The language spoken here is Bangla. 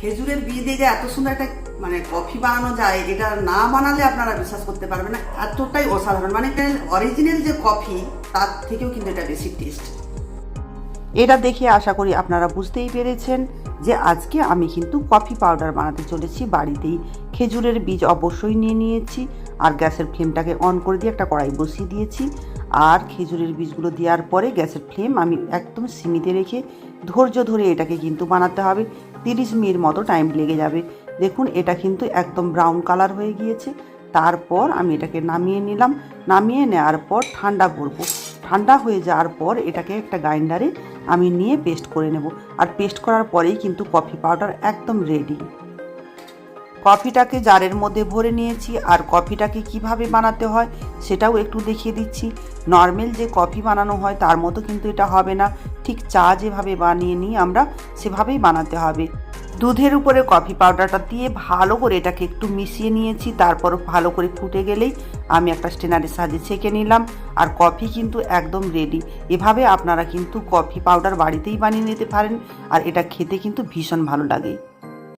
খেজুরের বীজ দিয়ে যে এত সুন্দর একটা মানে কফি বানানো যায়, এটা না বানালে আপনারা বিশ্বাস করতে পারবেন না, এতটাই অসাধারণ। মানে অরিজিনাল যে কফি, তার থেকেও কিন্তু এটা বেশি টেস্ট এটা দেখে আশা করি আপনারা বুঝতেই পেরেছেন যে আজকে আমি কিন্তু কফি পাউডার বানাতে চলেছি, বাড়িতেই খেজুরের বীজ অবশ্যই নিয়ে নিয়েছি, আর গ্যাসের ফ্লেমটাকে অন করে দিয়ে একটা কড়াই বসিয়ে দিয়েছি, আর খেজুরের বীজগুলো দেওয়ার পরে গ্যাসের ফ্লেম আমি একদম সীমিতে রেখে ধৈর্য ধরে এটাকে কিন্তু বানাতে হবে। তিরিশ মিনিট মতো টাইম লেগে যাবে। দেখুন, এটা কিন্তু একদম ব্রাউন কালার হয়ে গিয়েছে। তারপর আমি এটাকে নামিয়ে নিলাম। নামিয়ে নেওয়ার পর ঠান্ডা করব। ঠান্ডা হয়ে যাওয়ার পর এটাকে একটা গ্রাইন্ডারে আমি নিয়ে পেস্ট করে নেব। আর পেস্ট করার পরেই কিন্তু কফি পাউডার একদম রেডি কফিটাকে জারের মধ্যে ভরে নিয়েছি। আর কফিটাকে কীভাবে বানাতে হয় সেটাও একটু দেখিয়ে দিচ্ছি। নর্মাল যে কফি বানানো হয় তার মতো কিন্তু এটা হবে না। ঠিক চা যেভাবে বানিয়ে নিই, আমরা সেভাবেই বানাতে হবে। দুধের উপরে কফি পাউডারটা দিয়ে ভালো করে এটাকে একটু মিশিয়ে নিয়েছি, তারপর ভালো করে ফুটে গেলেই আমি একটা স্টেনারের সাহায্যে ছেঁকে নিলাম। আর কফি কিন্তু একদম রেডি এভাবে আপনারা কিন্তু কফি পাউডার বাড়িতেই বানিয়ে নিতে পারেন, আর এটা খেতে কিন্তু ভীষণ ভালো লাগে।